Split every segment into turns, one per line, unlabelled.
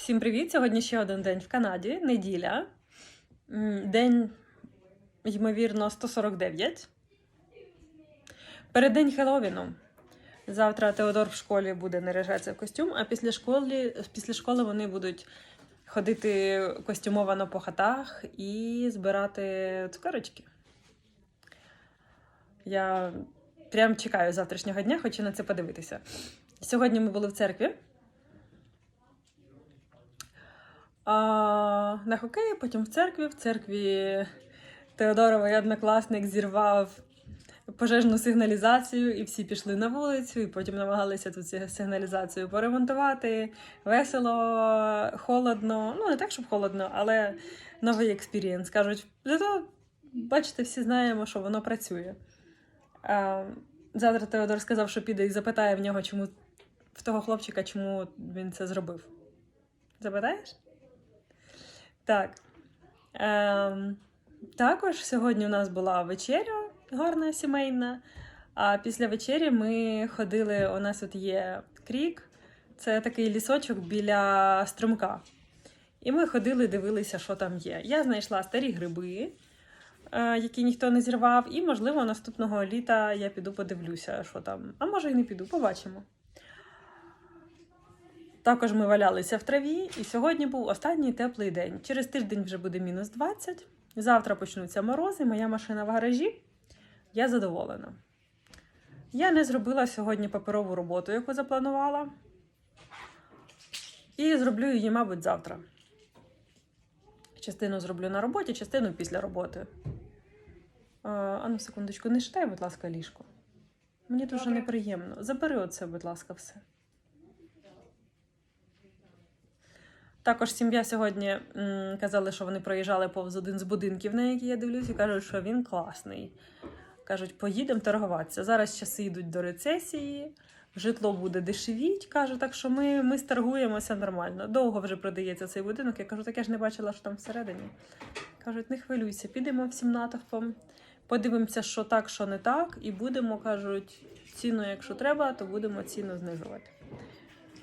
Всім привіт! Сьогодні ще один день в Канаді, неділя. День, ймовірно, 149. Переддень Хеллоуіну. Завтра Теодор в школі буде наряжатися в костюм, а після школи, після школи вони будуть ходити костюмовано по хатах і збирати цукерочки. Я прям чекаю завтрашнього дня, хочу на це подивитися. Сьогодні ми були в церкві. А, на хокеї, потім в церкві. В церкві Теодоровий однокласник зірвав пожежну сигналізацію, і всі пішли на вулицю, і потім намагалися тут сигналізацію поремонтувати. Весело, холодно. Ну, не так, щоб холодно, але новий експірієнс. Кажуть, зато, бачите, всі знаємо, що воно працює. А, завтра Теодор сказав, що піде і запитає в нього, чому в того хлопчика, чому він це зробив. Запитаєш? Так. Ем, також сьогодні у нас була вечеря гарна сімейна. А після вечері ми ходили. У нас тут є крік, це такий лісочок біля струмка. І ми ходили, дивилися, що там є. Я знайшла старі гриби, е, які ніхто не зірвав, і, можливо, наступного літа я піду подивлюся, що там. А може і не піду, побачимо. Також ми валялися в траві, і сьогодні був останній теплий день. Через тиждень вже буде мінус 20. Завтра почнуться морози, моя машина в гаражі. Я задоволена. Я не зробила сьогодні паперову роботу, яку запланувала. І зроблю її, мабуть, завтра. Частину зроблю на роботі, частину після роботи. А, ану, секундочку, не читай, будь ласка, ліжко. Мені дуже
Добре.
неприємно. Забери оце, будь ласка, все. Також сім'я сьогодні м, казали, що вони проїжджали повз один з будинків, на який я дивлюсь, і кажуть, що він класний. Кажуть, поїдемо торгуватися. Зараз часи йдуть до рецесії, житло буде дешевіть. Каже, так що ми, ми сторгуємося нормально. Довго вже продається цей будинок. Я кажу, так я ж не бачила, що там всередині. Кажуть, не хвилюйся, підемо всім натовпом, подивимося, що так, що не так, і будемо, кажуть, ціну, якщо треба, то будемо ціну знижувати.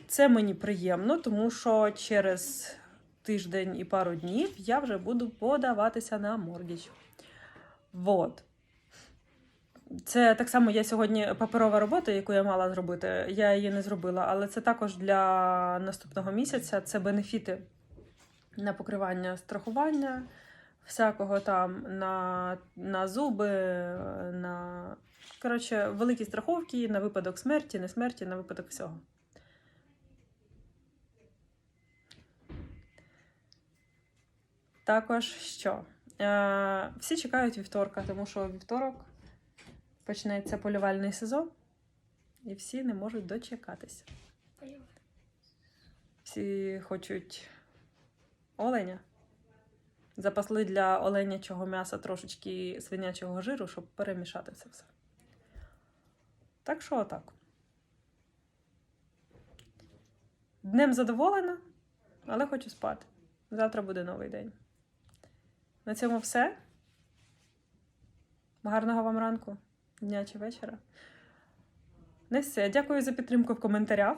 Це мені приємно, тому що через тиждень і пару днів я вже буду подаватися на моргіч. Вот. Це так само я сьогодні паперова робота, яку я мала зробити. Я її не зробила, але це також для наступного місяця. Це бенефіти на покривання страхування, всякого там на, на зуби, на коротше, великі страховки на випадок смерті, не смерті, на випадок всього. Також що? Е, всі чекають вівторка, тому що вівторок почнеться полювальний сезон, і всі не можуть дочекатися. Всі хочуть оленя. Запасли для оленячого м'яса трошечки свинячого жиру, щоб перемішати це все. Так що отак. Днем задоволена, але хочу спати. Завтра буде новий день. На цьому все. Гарного вам ранку, дня чи вечора. Не все. Дякую за підтримку в коментарях.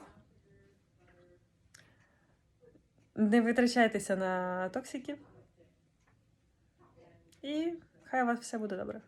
Не витрачайтеся на токсиків. І хай у вас все буде добре.